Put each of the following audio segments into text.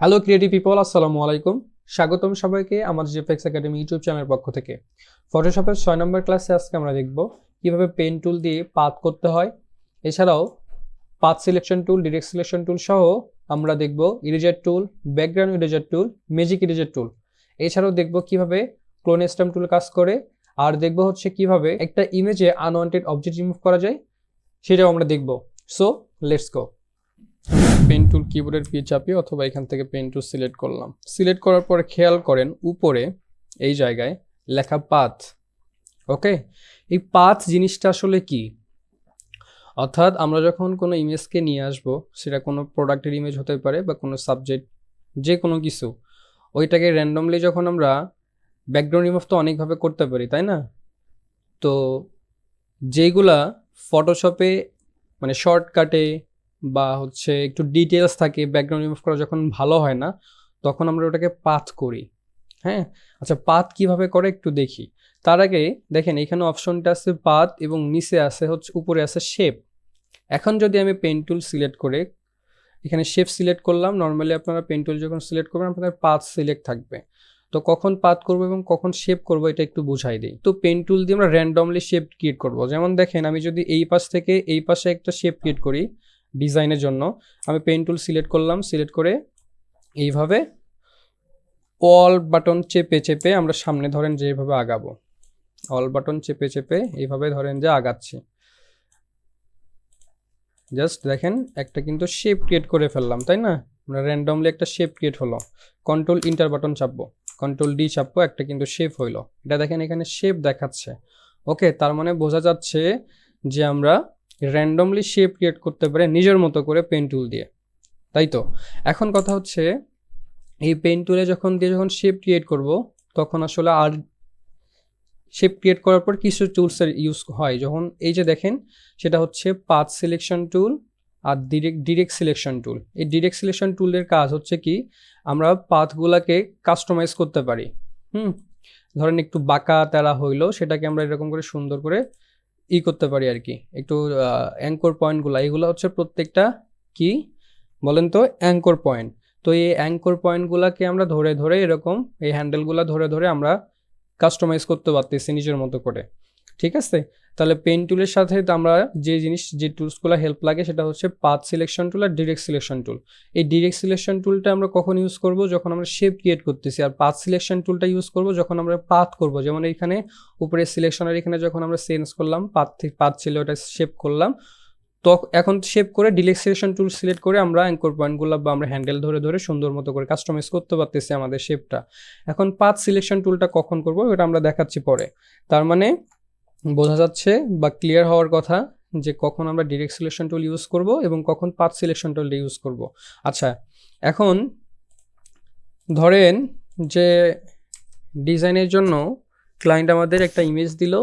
Hello creative people আসসালামু আলাইকুম। স্বাগতম সবাইকে আমাদের জেফেক্স একাডেমি ইউটিউব চ্যানেলের পক্ষ থেকে। ফটোশপের ছয় নম্বর ক্লাসে আজকে আমরা দেখব কীভাবে পেন টুল দিয়ে পাথ করতে হয়। এছাড়াও path selection tool direct selection tool সহ আমরা দেখব eraser tool background eraser tool magic eraser tool এছাড়াও দেখব কীভাবে ক্লোনেস্টাম টুল কাজ করে। আর দেখব হচ্ছে কীভাবে একটা ইমেজে আনওয়ান্টেড অবজেক্ট রিমুভ করা যায়, সেটাও আমরা দেখব। So let's go pen tool কিবোর্ডের পি চাপিয়ে অথবা এখান থেকে পেন টুল সিলেক্ট করলাম। সিলেক্ট করার পরে খেয়াল করেন, উপরে, এই জায়গায় লেখা পাথ ওকে এই পাথ জিনিসটা আসলে কি? অর্থাৎ আমরা যখন কোনো ইমেজকে নিয়ে আসব, সেটা কোনো প্রোডাক্টের ইমেজ হতে পারে বা কোনো সাবজেক্ট যে কোনো কিছু, ওইটাকে র্যান্ডমলি যখন আমরা ব্যাকগ্রাউন্ড রিমুভ তো অনেকভাবে করতে পারি, তাই না? তো যেগুলা ফটোশপে মানে শর্টকাটে বা হচ্ছে একটু ডিটেলস থাকে ব্যাকগ্রাউন্ড রিমুভ করা যখন ভালো হয় না, তখন আমরা ওটাকে পাথ করি। হ্যাঁ? আচ্ছা পাথ কীভাবে করে একটু দেখি। তার আগে দেখেন, এখানে অপশনটা আছে পাথ এবং নিচে আছে হচ্ছে, উপরে আছে শেপ এখন যদি আমি পেন টুল সিলেক্ট করে, এখানে শেপ সিলেক্ট করলাম নর্মালি আপনারা পেন টুল যখন সিলেক্ট করবেন, আপনাদের পাথ সিলেক্ট থাকবে। তো কখন পাত করব এবং কখন শেপ করব, এটা একটু বুঝাই দিই। তো পেন টুল দিয়ে আমরা র্যান্ডমলি শেপ ক্রিয়েট করব। যেমন দেখেন, আমি যদি এই পাশ থেকে এই পাশে একটা শেপ ক্রিয়েট করি ডিজাইনের জন্য। আমি পেন টুল সিলেক্ট করলাম, সিলেক্ট করে এইভাবে অল বাটন চেপে চেপে আমরা সামনে ধরেন যে এইভাবে আগাবো। অল বাটন চেপে চেপে এইভাবে ধরেন যে আগাচ্ছি। জাস্ট দেখেন একটা কিন্তু শেপ ক্রিয়েট করে ফেললাম, তাই না? আমরা র্যান্ডমলি একটা শেপ ক্রিয়েট হলো। কন্ট্রোল ইন্টার বাটন চাপবো কন্ট্রোল ডি চাপবো, একটা কিন্তু শেপ হইল। এটা দেখেন এখানে শেপ দেখাচ্ছে। ওকে, তার মানে বোঝা যাচ্ছে যে আমরা র্যান্ডমলি শেপ ক্রিয়েট করতে পারে নিজের মতো করে পেন টুল দিয়ে। তাই তো? এখন কথা হচ্ছে, এই পেন টুলে যখন দিয়ে যখন শেপ ক্রিয়েট করব, তখন আসলে আর শেপ ক্রিয়েট করার পর কিছু টুলসের ইউজ হয়। যখন এই যে দেখেন, সেটা হচ্ছে পাথ সিলেকশন টুল আর ডিরেক্ট ডিরেক্ট সিলেকশন টুল এই ডিরেক্ট সিলেকশন টুলের কাজ হচ্ছে কি, আমরা পাথগুলাকে কাস্টমাইজ করতে পারি। হুম? ধরেন একটু বাঁকা তেরা হইল, সেটাকে আমরা এরকম করে সুন্দর করে ই করতে পারি আর কি একটু অ্যাঙ্কর পয়েন্টগুলো এইগুলো হচ্ছে প্রত্যেকটা কি বলেন তো? অ্যাঙ্কর পয়েন্ট তো এই অ্যাঙ্কর পয়েন্টগুলোকে আমরা ধরে ধরে এরকম, এই হ্যান্ডেলগুলো ধরে ধরে আমরা কাস্টমাইজ করতে পারতেছি নিজের মতো করে। ঠিক আছে? তাহলে পেন টুলের সাথে আমরা যে জিনিস, যে টুলসগুলো হেল্প লাগে সেটা হচ্ছে পাথ সিলেকশন টুল আর ডিরেক্ট সিলেকশন টুল এই ডিরেক্ট সিলেকশন টুলটা আমরা কখন ইউজ করব? যখন আমরা শেপ ক্রিয়েট করতেছি। আর পাথ সিলেকশন টুলটা ইউজ করব যখন আমরা পাথ করব। যেমন এখানে উপরে সিলেকশনের এখানে যখন আমরা চেঞ্জ করলাম পাথ পাথ ছিল ওটা শেপ করলাম তো এখন শেপ করে ডিলেক্ট সিলেকশন টুল সিলেক্ট করে আমরা অ্যাঙ্কর পয়েন্টগুলো বা আমরা হ্যান্ডেল ধরে ধরে সুন্দর মতো করে কাস্টমাইজ করতে পারতেছি আমাদের শেপটা এখন পাথ সিলেকশন টুলটা কখন করব? ওটা আমরা দেখাচ্ছি পরে। তার মানে বোঝা যাচ্ছে বা ক্লিয়ার হওয়ার কথা যে কখন আমরা ডিরেক্ট সিলেকশন টুল ইউজ করব এবং কখন পাথ সিলেকশন টুলটা ইউজ করব। আচ্ছা এখন ধরেন যে ডিজাইনের জন্য ক্লায়েন্ট আমাদের একটা ইমেজ দিল,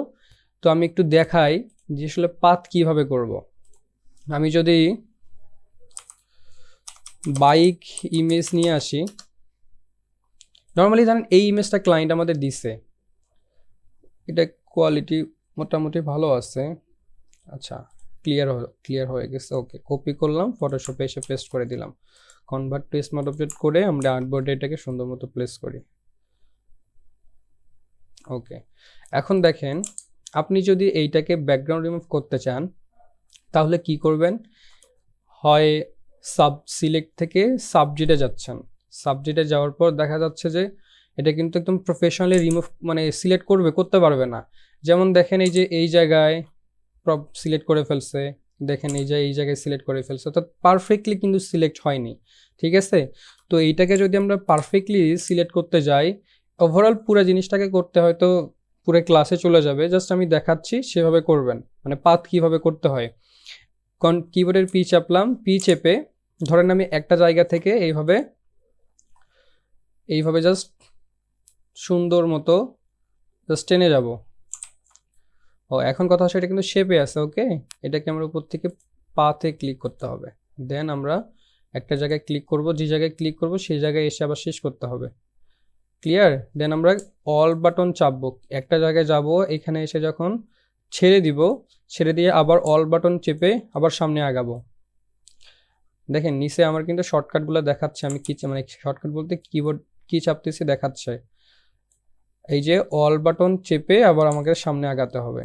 তো আমি একটু দেখাই যে আসলে পাথ কীভাবে করব। আমি যদি বাইক ইমেজ নিয়ে আসি নর্মালি জানেন এই ইমেজটা ক্লায়েন্ট আমাদের দিছে। এটা কোয়ালিটি মোটামুটি ভালো আছে। আচ্ছা ক্লিয়ার ক্লিয়ার হয়ে গেছে। ওকে কপি করলাম ফটোশপে এসে পেস্ট করে দিলাম। কনভার্ট টু স্মার্ট অবজেক্ট করে আমরা আর্টবোর্ডে এটাকে সুন্দর মতো প্লেস করি। ওকে এখন দেখেন, আপনি যদি এইটাকে ব্যাকগ্রাউন্ড রিমুভ করতে চান, তাহলে কি করবেন? হয় সাব সিলেক্ট থেকে সাবজেক্টে যাচ্ছেন। সাবজেক্টে যাওয়ার পর দেখা যাচ্ছে যে, এটা কিন্তু একদম প্রফেশনালি রিমুভ মানে সিলেক্ট করবে, করতে পারবে না। যেমন দেখেন এই যে এই জায়গায় প্রপ সিলেক্ট করে ফেলছে, দেখেন এই যে এই জায়গায় সিলেক্ট করে ফেলছে, অর্থাৎ পারফেক্টলি কিন্তু সিলেক্ট হয়নি, ঠিক আছে? তো এইটাকে যদি আমরা পারফেক্টলি সিলেক্ট করতে যাই ওভারঅল পুরো জিনিসটাকে করতে হয়তো পুরো ক্লাসে চলে যাবে জাস্ট আমি দেখাচ্ছি সেভাবে করবেন মানে পাথ কীভাবে করতে হয়। কন কিবোর্ডের পি চাপলাম পি চেপে ধরেন আমি একটা জায়গা থেকে এইভাবে এইভাবে জাস্ট সুন্দর মতো জাস্ট টেনে যাব। ও এখন কথা হচ্ছে এটা কিন্তু শেপে আছে ওকে এটাকে আমরা উপর থেকে পাতে ক্লিক করতে হবে। দেন আমরা একটা জায়গায় ক্লিক করব, যে জায়গায় ক্লিক করব, সেই জায়গায় এসে আবার শেষ করতে হবে। ক্লিয়ার দেন আমরা অল বাটন চাপবো। একটা জায়গায় যাব, এখানে এসে যখন ছেড়ে দিব, ছেড়ে দিয়ে আবার অল বাটন চেপে আবার সামনে আগাবো। দেখেন, নিচে আমার কিন্তু শর্টকাটগুলো দেখাচ্ছে, আমি কি মানে শর্টকাট বলতে কিবোর্ড কি চাপতেছি দেখাচ্ছে। এই যে অল বাটন চেপে আবার আমাকে সামনে আগাতে হবে।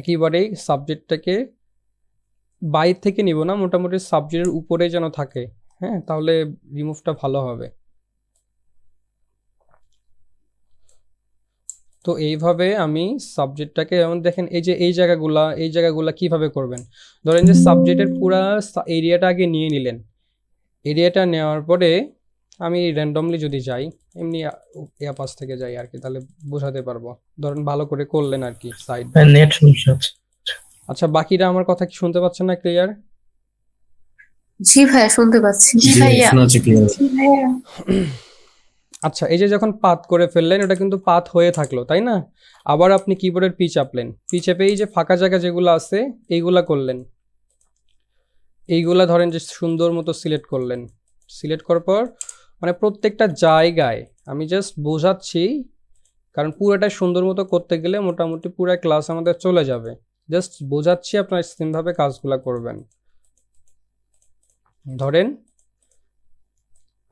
একেবারেই সাবজেক্টটাকে বাইর থেকে নিব না, মোটামুটি সাবজেক্টের উপরে যেন থাকে হ্যাঁ তাহলে রিমুভটা ভালো হবে। তো এইভাবে আমি সাবজেক্টটাকে যেমন দেখেন, এই যে এই জায়গাগুলা এই জায়গাগুলা কীভাবে করবেন? ধরেন যে সাবজেক্টের পুরা এরিয়াটা আগে নিয়ে নিলেন। এরিয়াটা নেওয়ার পরে আমি র্যান্ডমলি যদি যাই এমনি এয়া পাশ থেকে যাই আর কি তাহলে বোঝাতে পারব। ধরেন ভালো করে করলেন আর কি সাইড নেট সমস্যা আচ্ছা বাকিরা আমার কথা কি শুনতে পাচ্ছেন না ক্লিয়ার জি ভাইয়া শুনতে পাচ্ছি। জি ভাইয়া শোনা যাচ্ছে ক্লিয়ার আচ্ছা এই যে যখন পাত করে ফেললেন এটা কিন্তু পাত হয়ে থাকল তাই না? আবার আপনি কিবোর্ডের পি চাপলেন পি চেপে এই যে ফাঁকা জায়গা যেগুলো আছে এইগুলা করলেন। এইগুলা ধরেন যে সুন্দর মতো সিলেক্ট করলেন। সিলেক্ট করার পর মানে প্রত্যেকটা জায়গায় আমি জাস্ট বোঝাচ্ছি, কারণ পুরোটা সুন্দর মতো করতে গেলে মোটামুটি পুরো ক্লাস আমাদের চলে যাবে। জাস্ট বোঝাচ্ছি আপনার সেমভাবে কাজগুলা করবেন। ধরেন,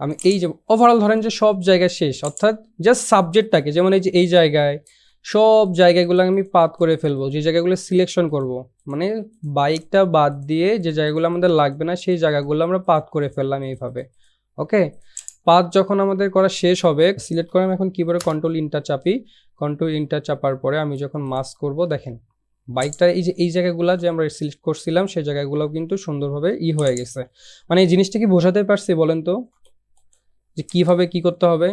আমি এই যে ওভারঅল ধরেন যে সব জায়গায় শেষ, অর্থাৎ জাস্ট সাবজেক্টটাকে যেমন এই যে এই জায়গায়, সব জায়গাগুলো আমি পাত করে ফেলব, যে জায়গাগুলো সিলেকশন করব মানে বাইকটা বাদ দিয়ে যে জায়গাগুলো আমাদের লাগবে না, সেই জায়গাগুলো আমরা পাত করে ফেললাম এইভাবে ওকে পাত যখন আমাদের করা শেষ হবে সিলেক্ট করে আমি এখন কিবোর্ডে কন্ট্রোল ইন্টার চাপি। কন্ট্রোল ইন্টার চাপার পরে আমি যখন মাস্ক করব, দেখেন বাইকটা এই যে, এই জায়গাগুলো যে আমরা সিলেক্ট করছিলাম, সেই জায়গাগুলো কিন্তু সুন্দরভাবে ই হয়ে গেছে। মানে এই জিনিসটা কি বোঝাতে পারছি বলেন তো? যে কীভাবে কি করতে হবে?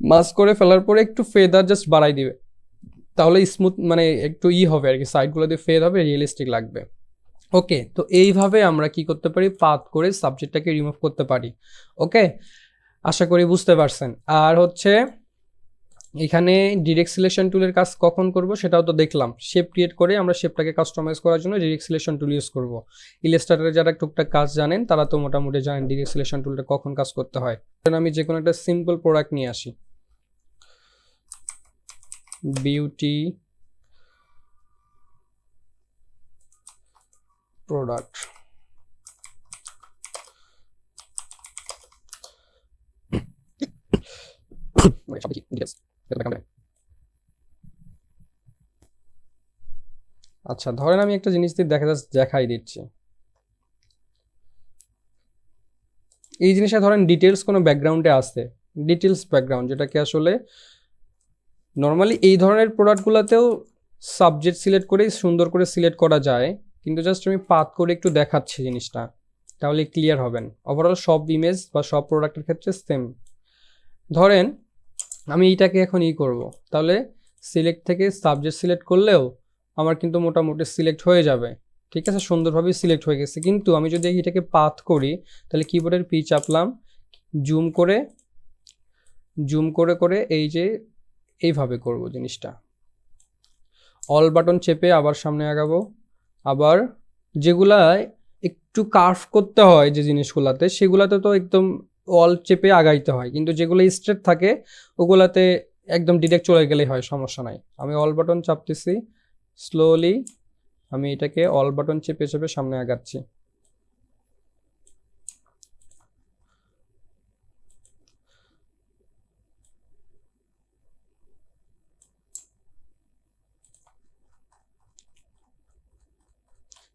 মাস্ক করে ফেলার পরে একটু ফেদার জাস্ট বাড়াই দিবে। তাহলে স্মুথ মানে একটু ই হবে আর কি সাইডগুলো দিয়ে ফেদ হবে রিয়েলিস্টিক লাগবে। ওকে তো এইভাবে আমরা কি করতে পারি? পাত করে সাবজেক্টটাকে রিমুভ করতে পারি। ওকে আশা করি বুঝতে পারছেন। আর হচ্ছে, এখানে ডিরেক্ট সিলেকশন টুলের কাজ কখন করব সেটাও তো দেখলাম। শেপ ক্রিয়েট করে আমরা শেপটাকে কাস্টমাইজ করার জন্য ডিরেক্ট সিলেকশন টুল ইউজ করব। ইলেস্টারের যারা টুকটাক কাজ জানেন, তারা তো মোটামুটি জানেন ডিরেক্ট সিলেকশন টুলটা কখন কাজ করতে হয়। আমি যে কোনো একটা সিম্পল প্রোডাক্ট নিয়ে আসি। বিউটি প্রোডাক্ট আচ্ছা ধরেন আমি একটা জিনিস দিয়ে দেখা যাচ্ছে দেখাই দিচ্ছি। এই জিনিসটা ধরেন ডিটেলস কোনো ব্যাকগ্রাউন্ডে আসে ডিটেলস ব্যাকগ্রাউন্ড যেটাকে আসলে নর্মালি এই ধরনের প্রোডাক্টগুলোতেও সাবজেক্ট সিলেক্ট করে সুন্দর করে সিলেক্ট করা যায়, কিন্তু জাস্ট আমি পাত করে একটু দেখাচ্ছি জিনিসটা, তাহলে ক্লিয়ার হবেন। ওভারঅল সব ইমেজ বা সব প্রোডাক্টের ক্ষেত্রে সেম ধরেন আমি এইটাকে এখন ই করব। তাহলে সিলেক্ট থেকে সাবজেক্ট সিলেক্ট করলেও আমার কিন্তু মোটামুটি সিলেক্ট হয়ে যাবে। ঠিক আছে? সুন্দরভাবে সিলেক্ট হয়ে গেছে। কিন্তু আমি যদি এটাকে পাথ করি, তাহলে কিবোর্ডের পি চাপলাম। জুম করে জুম করে করে এই যে এইভাবে করব জিনিসটা। অল বাটন চেপে আবার সামনে আগাবো। আবার যেগুলা একটু কার্ভ করতে হয় যে জিনিসগুলাতে, সেগুলাতে তো একদম অল চেপে আগাইতে হয়। কিন্তু যেগুলো স্ট্রেট থাকে, ওগুলাতে একদম ডিরেক্ট চলে গেলেই হয়, সমস্যা নাই। আমি অল বাটন চাপতেছি স্লোলি আমি এটাকে অল বাটন চেপে চেপে সামনে আগাচ্ছি।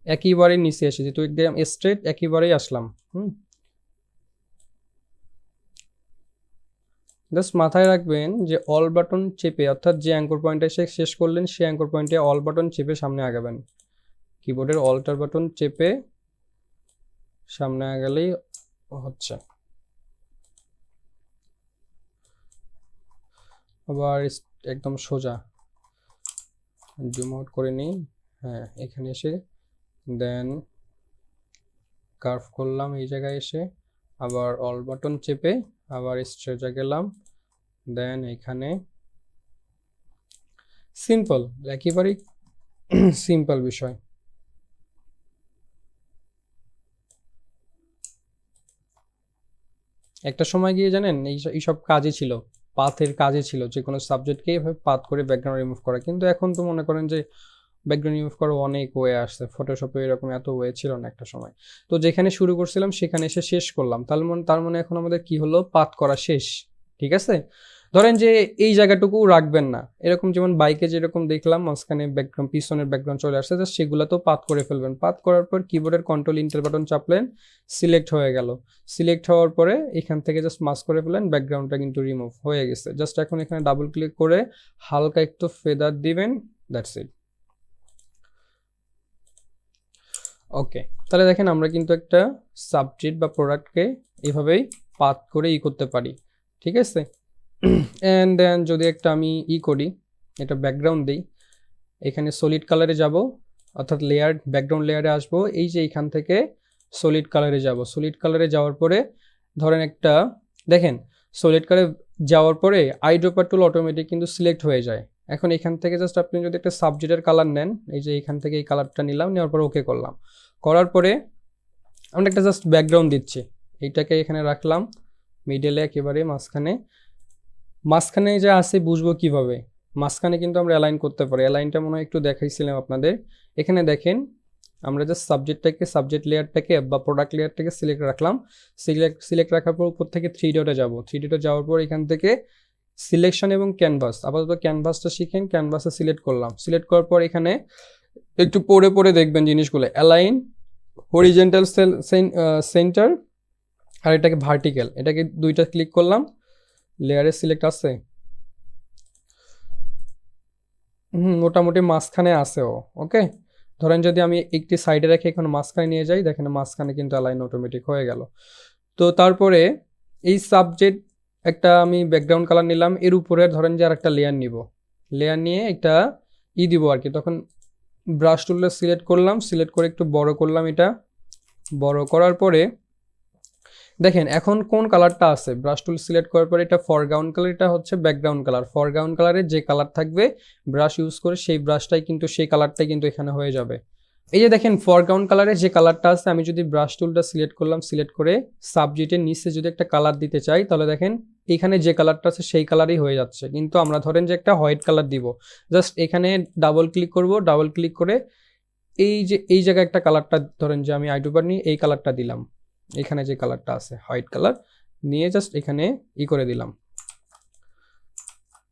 একইবারে নিচে এসে যেহেতু একদম স্ট্রেট একইবারেই আসলাম। হুম? জাস্ট মাথায় রাখবেন যে অল বাটন চেপে, অর্থাৎ যে অ্যাঙ্কর পয়েন্টে এসে শেষ করলেন, সেই অ্যাঙ্কর পয়েন্টে অল বাটন চেপে সামনে আগাবেন। কিবোর্ডের অল্টার বাটন চেপে সামনে আগালেই হচ্ছে। আবার একদম সোজা। জুম আউট করে নিই হ্যাঁ এখানে এসে দেন কার্ভ করলাম এই জায়গায় এসে। আবার অল বাটন চেপে আবার স্ট্রেচে গেলাম। দেন এখানে সিম্পল একেবারেই সিম্পল বিষয়। একটা সময় গিয়ে জানেন, এই এইসব কাজে ছিল, পাথের কাজে ছিল যে কোনো সাবজেক্টকে এভাবে পাথ করে ব্যাকগ্রাউন্ড রিমুভ করা। কিন্তু এখন তো মনে করেন যে ব্যাকগ্রাউন্ড রিমুভ করার অনেক ওয়ে আসছে ফটোশপে এরকম এত ওয়ে ছিল না একটা সময়। তো যেখানে শুরু করছিলাম সেখানে এসে শেষ করলাম। তার মানে তার মানে এখন আমাদের কি হলো? পাত করা শেষ, ঠিক আছে? ধরেন যে এই জায়গাটুকু রাখবেন না। এরকম যেমন বাইকে যেরকম দেখলাম, মাঝখানে ব্যাকগ্রাউন্ড পিছনের ব্যাকগ্রাউন্ড চলে আসছে জাস্ট সেগুলো তো পাত করে ফেলবেন। পাত করার পর কিবোর্ডের কন্ট্রোল ইন্টার বাটন চাপলেন সিলেক্ট হয়ে গেল। সিলেক্ট হওয়ার পরে এখান থেকে জাস্ট মাস করে ফেলেন ব্যাকগ্রাউন্ডটা কিন্তু রিমুভ হয়ে গেছে। জাস্ট এখন এখানে ডাবল ক্লিক করে হালকা একটু ফেদার দিবেন দ্যাটস ইট ওকে তাহলে দেখেন আমরা কিন্তু একটা সাবজেক্ট বা প্রোডাক্টকে এভাবেই পাত করে ই করতে পারি। ঠিক আছে? অ্যান্ড দেন যদি একটা আমি ই করি এটা ব্যাকগ্রাউন্ড দিই, এখানে সলিড কালারে যাব, অর্থাৎ লেয়ার ব্যাকগ্রাউন্ড লেয়ারে আসব, এই যে এখান থেকে সলিড কালারে যাব। সলিড কালারে যাওয়ার পরে ধরেন একটা, দেখেন সলিড কালারে যাওয়ার পরে আইড্রোপার টুল অটোমেটিক কিন্তু সিলেক্ট হয়ে যায়। এখন এখান থেকে জাস্ট আপনি যদি একটা সাবজেক্টের কালার নেন, এই যে এখান থেকে এই কালারটা নিলাম, নেওয়ার পর ওকে করলাম। করার পরে আমরা একটা জাস্ট ব্যাকগ্রাউন্ড দিচ্ছি। এইটাকে এখানে রাখলাম মিডলে একেবারে মাঝখানে। মাঝখানে যে আছে বুঝব কীভাবে? মাঝখানে কিন্তু আমরা অ্যালাইন করতে পারি। অ্যালাইনটা মনে হয় একটু দেখাইছিলাম আপনাদের। এখানে দেখেন, আমরা জাস্ট সাবজেক্টটাকে সাবজেক্ট লেয়ারটাকে বা প্রোডাক্ট লেয়ারটাকে সিলেক্ট রাখলাম। সিলেক্ট সিলেক্ট রাখার পর উপর থেকে থ্রি ডটে যাব। থ্রি ডটে যাওয়ার পর এখান থেকে সিলেকশন এবং ক্যানভাস আপাতত ক্যানভাসটা শিখেন ক্যানভাসে সিলেক্ট করলাম। সিলেক্ট করার পর এখানে একটু পড়ে পড়ে দেখবেন জিনিসগুলো। অ্যালাইন হরিজেন্টাল সেন্টার আর এটাকে ভার্টিক্যাল এটাকে দুইটা ক্লিক করলাম। লেয়ারে সিলেক্ট আছে। হুম, মোটামুটি মাঝখানে আছে ও ওকে ধরেন যদি আমি একটি সাইডে রেখে এখন মাঝখানে নিয়ে যাই, দেখেন মাঝখানে কিন্তু অ্যালাইন অটোমেটিক হয়ে গেল। তো তারপরে এই সাবজেক্ট একটা আমি ব্যাকগ্রাউন্ড কালার নিলাম, এর উপরে ধরেন যে আর একটা লেয়ার নিব। লেয়ার নিয়ে একটা ই দিব আর কি। তখন ব্রাশ টুলটা সিলেক্ট করলাম সিলেক্ট করে একটু বড় করলাম এটা। বড় করার পরে দেখেন এখন কোন কালারটা আছে? ব্রাশ টুল সিলেক্ট করার পরে এটা ফরগ্রাউন্ড কালার এটা হচ্ছে ব্যাকগ্রাউন্ড কালার ফরগ্রাউন্ড কালারের যে কালার থাকবে ব্রাশ ইউজ করে সেই ব্রাশটাই কিন্তু, সেই কালারটাই কিন্তু এখানে হয়ে যাবে। এই যে দেখেন ফরগ্রাউন্ড কালারের যে কালারটা আছে, আমি যদি ব্রাশ টুলটা সিলেক্ট করলাম সিলেক্ট করে সাবজেক্টের নিচে যদি একটা কালার দিতে চাই, তাহলে দেখেন এখানে যে কালারটা আছে সেই কালারই হয়ে যাচ্ছে। কিন্তু আমরা ধরেন যে একটা হোয়াইট কালার দিব জাস্ট এখানে ডাবল ক্লিক করব ডাবল ক্লিক করে এই যে, এই জায়গায় একটা কালারটা ধরেন যে আমি আইডুবার নিয়ে এই কালারটা দিলাম। এখানে যে কালারটা আছে হোয়াইট কালার নিয়ে জাস্ট এখানে ই করে দিলাম।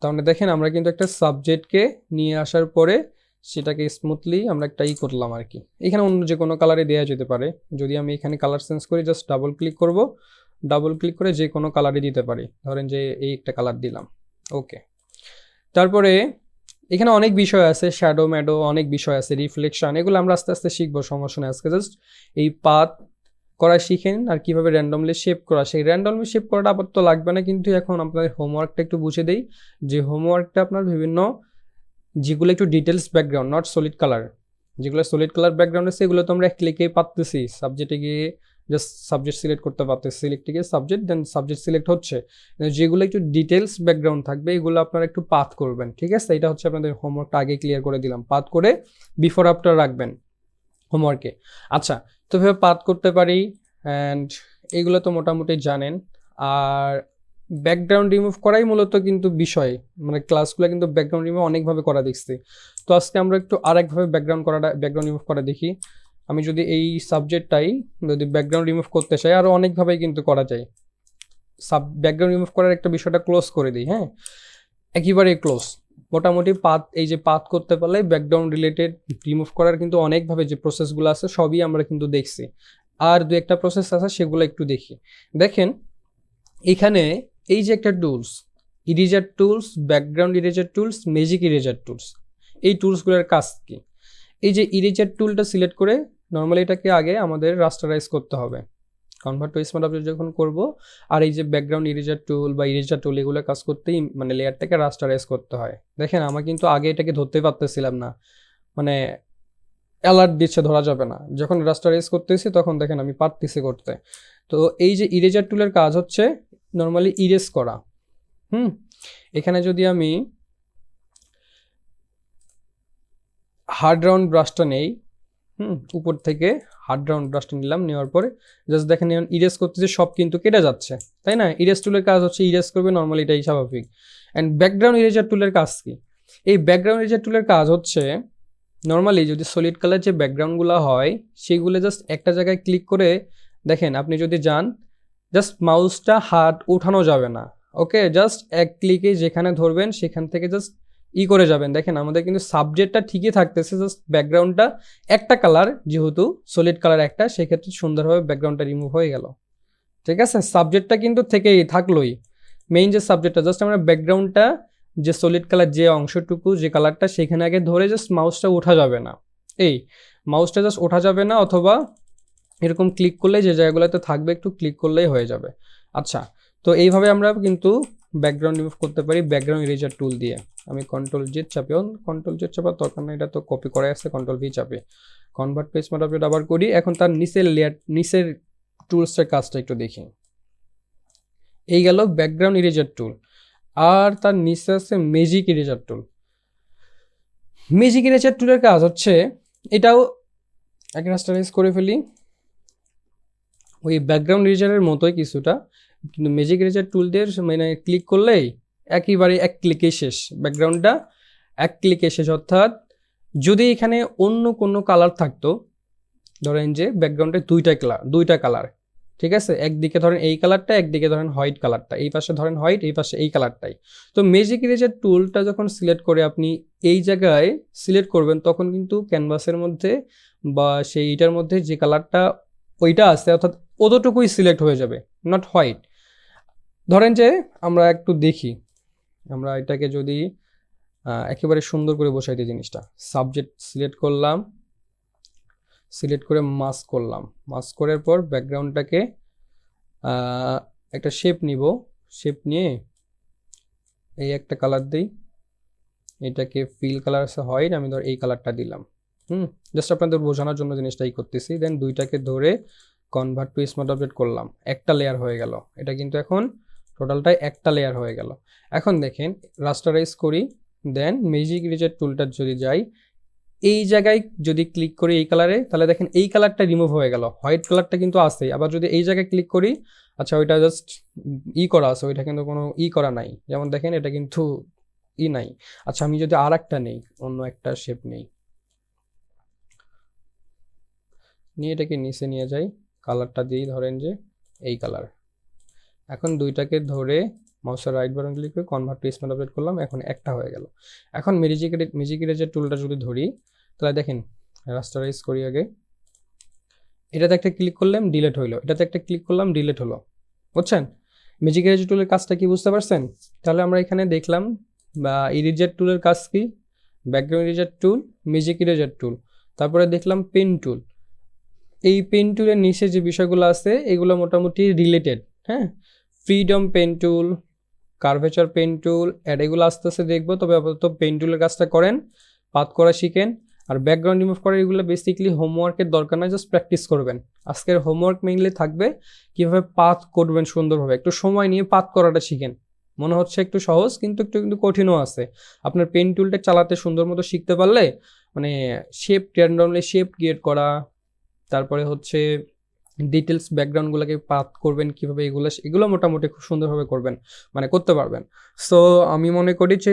তাহলে দেখেন আমরা কিন্তু একটা সাবজেক্টকে নিয়ে আসার পরে সেটাকে স্মুথলি আমরা একটা ই করলাম আর কি এখানে অন্য যে কোনো কালারে দেওয়া যেতে পারে। যদি আমি এখানে কালার চেঞ্জ করি জাস্ট ডাবল ক্লিক করব। ডাবল ক্লিক করে যে কোনো কালারে দিতে পারি। ধরেন যে এই একটা কালার দিলাম। ওকে তারপরে এখানে অনেক বিষয় আছে। শ্যাডো ম্যাডো অনেক বিষয় আছে। রিফ্লেকশন এগুলো আমরা আস্তে আস্তে শিখব। সমস্যা নেই আজকে। জাস্ট এই পাত করা শিখেন আর কীভাবে র্যান্ডমলি শেপ করা সেই র্যান্ডমলি শেপ করাটা আপাতত লাগবে না। কিন্তু এখন আপনাদের হোমওয়ার্কটা একটু বুঝে দেই। যে হোমওয়ার্কটা আপনার বিভিন্ন যেগুলো একটু details background not solid colour যেগুলো সলিড কালার ব্যাকগ্রাউন্ড আছে, এগুলো তো আমরা ক্লিকে পাচ্তেছি। সাবজেক্টে গিয়ে জাস্ট সাবজেক্ট সিলেক্ট করতে পারতেছি। সিলেক্টে গিয়ে সাবজেক্ট দেন সাবজেক্ট সিলেক্ট হচ্ছে। যেগুলো একটু ডিটেলস ব্যাকগ্রাউন্ড থাকবে, এগুলো আপনারা একটু পাথ করবেন, ঠিক আছে? এটা হচ্ছে আপনাদের হোমওয়ার্কটা আগে ক্লিয়ার করে দিলাম। পাথ করে বিফোর আফটার রাখবেন হোমওয়ার্কে আচ্ছা তো এভাবে পাথ করতে পারি অ্যান্ড এগুলো তো মোটামুটি জানেন। আর ব্যাকগ্রাউন্ড রিমুভ করাই মূলত কিন্তু বিষয়। মানে ক্লাসগুলো কিন্তু ব্যাকগ্রাউন্ড রিমুভ অনেকভাবে করা দেখছি। তো আজকে আমরা একটু আরেকভাবে ব্যাকগ্রাউন্ড করাটা ব্যাকগ্রাউন্ড রিমুভ করা দেখি। আমি যদি এই সাবজেক্টটাই যদি ব্যাকগ্রাউন্ড রিমুভ করতে চাই আরও অনেকভাবেই কিন্তু করা যায়। সাব ব্যাকগ্রাউন্ড রিমুভ করার একটা বিষয়টা ক্লোজ করে দিই হ্যাঁ? একেবারেই ক্লোজ মোটামুটি পাত, এই যে পাত করতে পারলে ব্যাকগ্রাউন্ড রিলেটেড রিমুভ করার কিন্তু অনেকভাবে যে প্রসেসগুলো আছে, সবই আমরা কিন্তু দেখছি। আর দু একটা প্রসেস আছে, সেগুলো একটু দেখি। দেখেন, এখানে এই যে একটা tools eraser tools background eraser tools magic eraser tools এই টুলসগুলোর কাজ কি? এই যে ইরেজার টুলটা সিলেক্ট করে নর্মালি এটাকে আগে আমাদের রাস্টারাইজ করতে হবে। কনভার্ট টু স্মার্ট অবজেক্ট যখন করব, আর এই যে ব্যাকগ্রাউন্ড ইরেজার টুল বা ইরেজার টুল এগুলো কাজ করতেই মানে লেয়ারটাকে রাস্টারাইজ করতে হয়। দেখেন, আমার কিন্তু আগে এটাকে ধরতে পারতেছিলাম না। মানে অ্যালার্ট দিচ্ছে, ধরা যাবে না। যখন রাস্টারাইজ করতেছি, তখন দেখেন আমি পারতেছি করতে। তো এই যে ইরেজার টুলের কাজ হচ্ছে নর্মালি ইরেজ করা। হুম? এখানে যদি আমি হার্ড রাউন্ড ব্রাশটা নেই, হুম? উপর থেকে হার্ড রাউন্ড ব্রাশটা নিলাম, নেওয়ার পরে জাস্ট দেখেন ইরেজ করতেছে, সব কিন্তু কেটে যাচ্ছে। তাই না? ইরেজ টুলের কাজ হচ্ছে ইরেজ করবে নর্মালি এটাই স্বাভাবিক। অ্যান্ড ব্যাকগ্রাউন্ড ইরেজার টুলের কাজ কি? এই ব্যাকগ্রাউন্ড ইরেজার টুলের কাজ হচ্ছে নর্মালি যদি সলিড কালার যে ব্যাকগ্রাউন্ডগুলো হয়, সেগুলো জাস্ট একটা জায়গায় ক্লিক করে দেখেন, আপনি যদি যান জাস্ট মাউসটা হাত উঠানো যাবে না। ওকে জাস্ট এক ক্লিকে যেখানে ধরবেন, সেখান থেকে জাস্ট ই করে যাবেন। দেখেন, আমাদের কিন্তু সাবজেক্টটা ঠিকই থাকতেছে জাস্ট ব্যাকগ্রাউন্ডটা একটা কালার যেহেতু সলিড কালার একটা, সেক্ষেত্রে সুন্দরভাবে ব্যাকগ্রাউন্ডটা রিমুভ হয়ে গেল। ঠিক আছে? সাবজেক্টটা কিন্তু থেকেই থাকলোই। মেইন যে সাবজেক্টটা জাস্ট আমরা ব্যাকগ্রাউন্ডটা যে সলিড কালার যে অংশটুকু, যে কালারটা সেখানে আগে ধরে জাস্ট মাউসটা ওঠা যাবে না। এই মাউসটা জাস্ট ওঠা যাবে না, অথবা এরকম ক্লিক করলে যে জায়গাগুলোতে থাকবে, একটু ক্লিক করলেই হয়ে যাবে। আচ্ছা তো এইভাবে আমরা কিন্তু ব্যাকগ্রাউন্ড রিমুভ করতে পারি ব্যাকগ্রাউন্ড ইরেজার টুল দিয়ে। আমি কন্ট্রোল জেড চাপি কন্ট্রোল জেড চাপার দরকার নেই এটা তো কপি করে আসছে কন্ট্রোল ভি চাপে। কনভার্ট পেজ মোড আপডেট আবার করি, এখন তার নিচের লেয়ার নিচের টুলসের কাজটা একটু দেখি। এই গেল ব্যাকগ্রাউন্ড ইরেজার টুল আর তার নিচে আছে magic eraser tool magic eraser টুলের কাজ হচ্ছে, এটাও এক রাস্টারাইজ করে ফেলি। ওই ব্যাকগ্রাউন্ড ইরেজারের মতোই কিছুটা, কিন্তু ম্যাজিক ইরেজার টুল দিয়ে মানে ক্লিক করলেই একইবারে এক ক্লিকে শেষ। ব্যাকগ্রাউন্ডটা এক ক্লিকে শেষ। অর্থাৎ যদি এখানে অন্য কোনো কালার থাকতো, ধরেন যে ব্যাকগ্রাউন্ডে দুইটা কালার দুইটা কালার ঠিক আছে? একদিকে ধরেন এই কালারটা একদিকে ধরেন হোয়াইট কালারটা এই পাশে ধরেন হোয়াইট এই পাশে এই কালারটাই তো ম্যাজিক ইরেজার টুলটা যখন সিলেক্ট করে আপনি এই জায়গায় সিলেক্ট করবেন, তখন কিন্তু ক্যানভাসের মধ্যে বা সেইটার মধ্যে যে কালারটা ওইটা আছে অর্থাৎ অতটুকুই সিলেক্ট হয়ে যাবে নট হোয়াইট ধরেন যে আমরা একটু দেখি, আমরা এটাকে যদি একেবারে সুন্দর করে বসাই দিই জিনিসটা। সাবজেক্ট সিলেক্ট করলাম সিলেক্ট করে মাস্ক করলাম। মাস্ক করার পর ব্যাকগ্রাউন্ডটাকে একটা শেপ নিব। শেপ নিয়ে এই একটা কালার দিই। এটাকে ফিল কালার হোয়াইট আমি ধর এই কালারটা দিলাম। হুম জাস্ট আপনাদের বোঝানোর জন্য জিনিসটাই করতেছি। দেন দুইটাকে ধরে কনভার্ট টু স্মার্ট আপডেট করলাম। একটা লেয়ার হয়ে গেল। এটা কিন্তু এখন টোটালটাই একটা লেয়ার হয়ে গেল। এখন দেখেন রাস্টারাইজ করি দেন ম্যাজিক রিজেট টুলটা যদি যাই, এই জায়গায় যদি ক্লিক করি এই কালারে তাহলে দেখেন এই কালারটা রিমুভ হয়ে গেল। হোয়াইট কালারটা কিন্তু আছে। আবার যদি এই জায়গায় ক্লিক করি আচ্ছা ওইটা জাস্ট ই করা আছে, ওইটা কিন্তু কোনো ই করা নাই। যেমন দেখেন, এটা কিন্তু ই নাই। আচ্ছা আমি যদি আর একটা নেই, অন্য একটা শেপ নেই। নিয়ে এটাকে নিচে নিয়ে যাই। কালারটা দিয়েই ধরেন যে এই কালার। এখন দুইটাকে ধরে মাউসের রাইট বাটন ক্লিক করে কনভার্ট টু স্মার্ট আপডেট করলাম, এখন একটা হয়ে গেল। এখন ম্যাজিক ম্যাজিক ইরেজার টুলটা যদি ধরি, তাহলে দেখেন রাস্টারাইজ করি আগে। এটাতে একটা ক্লিক করলাম ডিলেট হইল। এটাতে একটা ক্লিক করলাম ডিলেট হলো। বুঝছেন? ম্যাজিক ইরেজার টুলের কাজটা কি বুঝতে পারছেন? তাহলে আমরা এখানে দেখলাম, বা ইরেজার টুলের কাজ কি? Background eraser tool magic eraser tool তারপরে দেখলাম পেন টুল এই পেন টুলের নিচে যে বিষয়গুলো আছে, এগুলো মোটামুটি রিলেটেড হ্যাঁ? Freeform pen tool curvature pen tool add এগুলো আস্তে আস্তে দেখব। তবে আপাতত পেন টুলের কাজটা করেন পাত করা শিখেন। আর ব্যাকগ্রাউন্ড রিমুভ করা এগুলো বেসিক্যালি হোমওয়ার্কের দরকার নয় জাস্ট প্র্যাকটিস করবেন। আজকের হোমওয়ার্ক মেইনলি থাকবে কীভাবে পাত করবেন সুন্দরভাবে। একটু সময় নিয়ে পাত করাটা শিখেন। মনে হচ্ছে একটু সহজ, কিন্তু একটু, কিন্তু কঠিনও আছে। আপনার পেন টুলটা চালাতে সুন্দর মতো শিখতে পারলে মানে শেপ র্যান্ডমলি শেপ ক্রিয়েট করা তারপরে হচ্ছে ডিটেলস ব্যাকগ্রাউন্ডগুলোকে পাত করবেন, কীভাবে এগুলো এগুলো মোটামুটি খুব সুন্দরভাবে করবেন মানে করতে পারবেন। সো আমি মনে করি যে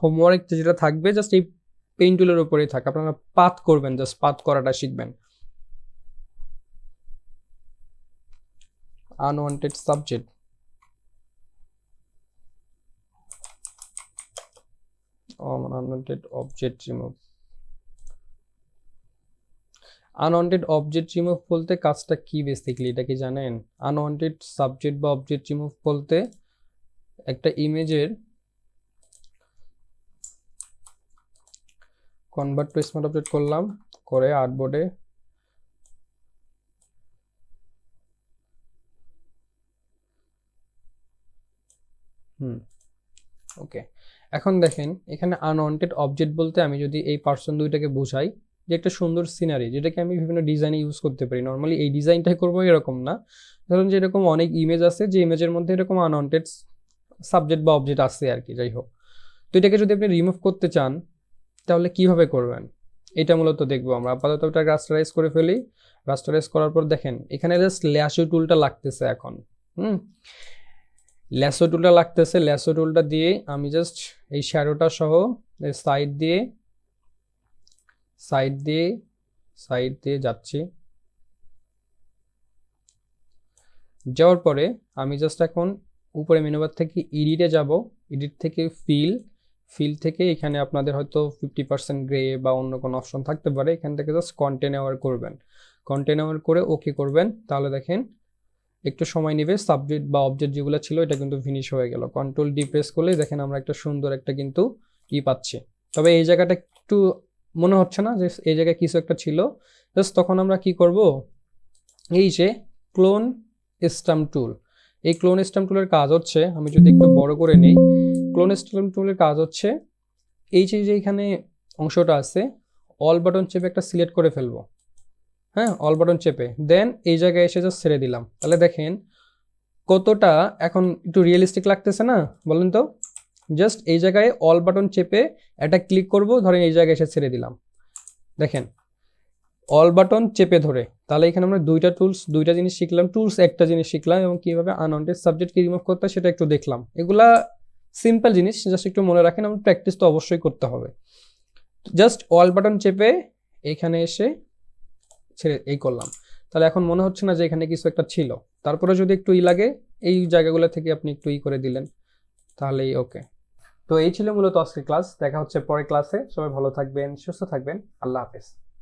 হোমওয়ার্ক যেটা থাকবে জাস্ট এই পেইন টুলের উপরেই থাকে, আপনারা পাত করবেন জাস্ট পাত করাটা শিখবেন। Unwanted subject unwanted object remove unwanted object remove বলতে কাজটা কি বেসিক্যালি এটা কি জানেন? আনওয়ান্টেড সাবজেক্ট বা অবজেক্ট রিমুভ বলতে একটা ইমেজের কনভার্ট টু স্মার্ট অবজেক্ট করলাম, করে আর্টবোর্ডে হুম ওকে এখন দেখেন, এখানে আনওয়ান্টেড অবজেক্ট বলতে আমি যদি এই পার্সন দুইটাকে বোঝাই যে একটা সুন্দর সিনারি যেটাকে আমি বিভিন্ন ডিজাইনে ইউজ করতে পারি। নর্মালি এই ডিজাইনটাই করব এরকম না। ধরুন যে এরকম অনেক ইমেজ আছে, যে ইমেজের মধ্যে এরকম আনওয়ান্টেড সাবজেক্ট বা অবজেক্ট আছে আর কি, যাই হোক। তো এটাকে যদি আপনি রিমুভ করতে চান, তাহলে কীভাবে করবেন? এটা মূলত দেখব আমরা। আপাতত ওটা রাস্টারাইজ করে ফেলি। রাস্টারাইজ করার পর দেখেন, এখানে জাস্ট ল্যাশো টুলটা লাগতেছে এখন। হুম? ল্যাসো টুলটা লাগতেছে। ল্যাসো টুলটা দিয়ে আমি জাস্ট এই শ্যাডোটা সহ সাইড দিয়ে সাইড দিয়ে সাইড দিয়ে যাচ্ছি। যাওয়ার পরে আমি জাস্ট এখন উপরে মেনুবার থেকে ইডিটে যাব। ইডিট থেকে ফিল ফিল থেকে এখানে আপনাদের হয়তো ফিফটি পার্সেন্ট গ্রে বা অন্য কোনো অপশন থাকতে পারে। এখান থেকে জাস্ট কন্টেন করবেন। কন্টেন করে ওকে করবেন। তাহলে দেখেন একটু সময় নেবে। সাবজেক্ট বা অবজেক্ট যেগুলো ছিল, এটা কিন্তু ফিনিশ হয়ে গেল। কন্ট্রোল ডি প্রেস করলে দেখেন আমরা একটা সুন্দর একটা কিন্তু ই পাচ্ছি। তবে এই জায়গাটা একটু মনে হচ্ছে না যে এই জায়গায় কিছু একটা ছিল। জাস্ট তখন আমরা কি করব? এই যে ক্লোন স্টাম টুল এই ক্লোন স্টাম টুলের কাজ হচ্ছে, আমি যদি একটু বড় করে নিই ক্লোন স্টাম টুলের কাজ হচ্ছে, এই যে এখানে অংশটা আছে অল বাটন চেপে একটা সিলেক্ট করে ফেলব। হ্যাঁ অল বাটন চেপে। দেন এই জায়গায় এসে জাস্ট ছেড়ে দিলাম। তাহলে দেখেন, কতটা এখন একটু রিয়েলিস্টিক লাগতেছে না? বলেন তো। জাস্ট এই জায়গায় অল বাটন চেপে একটা ক্লিক করব, ধরেন এই জায়গায় এসে ছেড়ে দিলাম। দেখেন অল বাটন চেপে ধরে, তাহলে এখানে আমরা দুইটা টুলস দুইটা জিনিস শিখলাম টুলস একটা জিনিস শিখলাম এবং কীভাবে আনওয়ান্টেড সাবজেক্টকে রিমুভ করতে সেটা একটু দেখলাম। এগুলা সিম্পল জিনিস জাস্ট একটু মনে রাখেন, আমরা প্র্যাকটিস তো অবশ্যই করতে হবে। জাস্ট অল বাটন চেপে এখানে এসে ছেড়ে, এই করলাম। তাহলে এখন মনে হচ্ছে না যে এখানে কিছু একটা ছিল। তারপরে যদি একটু ই লাগে, এই জায়গাগুলো থেকে আপনি একটু ই করে দিলেন, তাহলেই ওকে তো এই ছিল মূলত আজকের ক্লাস দেখা হচ্ছে পরের ক্লাসে সবাই ভালো থাকবেন, সুস্থ থাকবেন। আল্লাহ হাফেজ।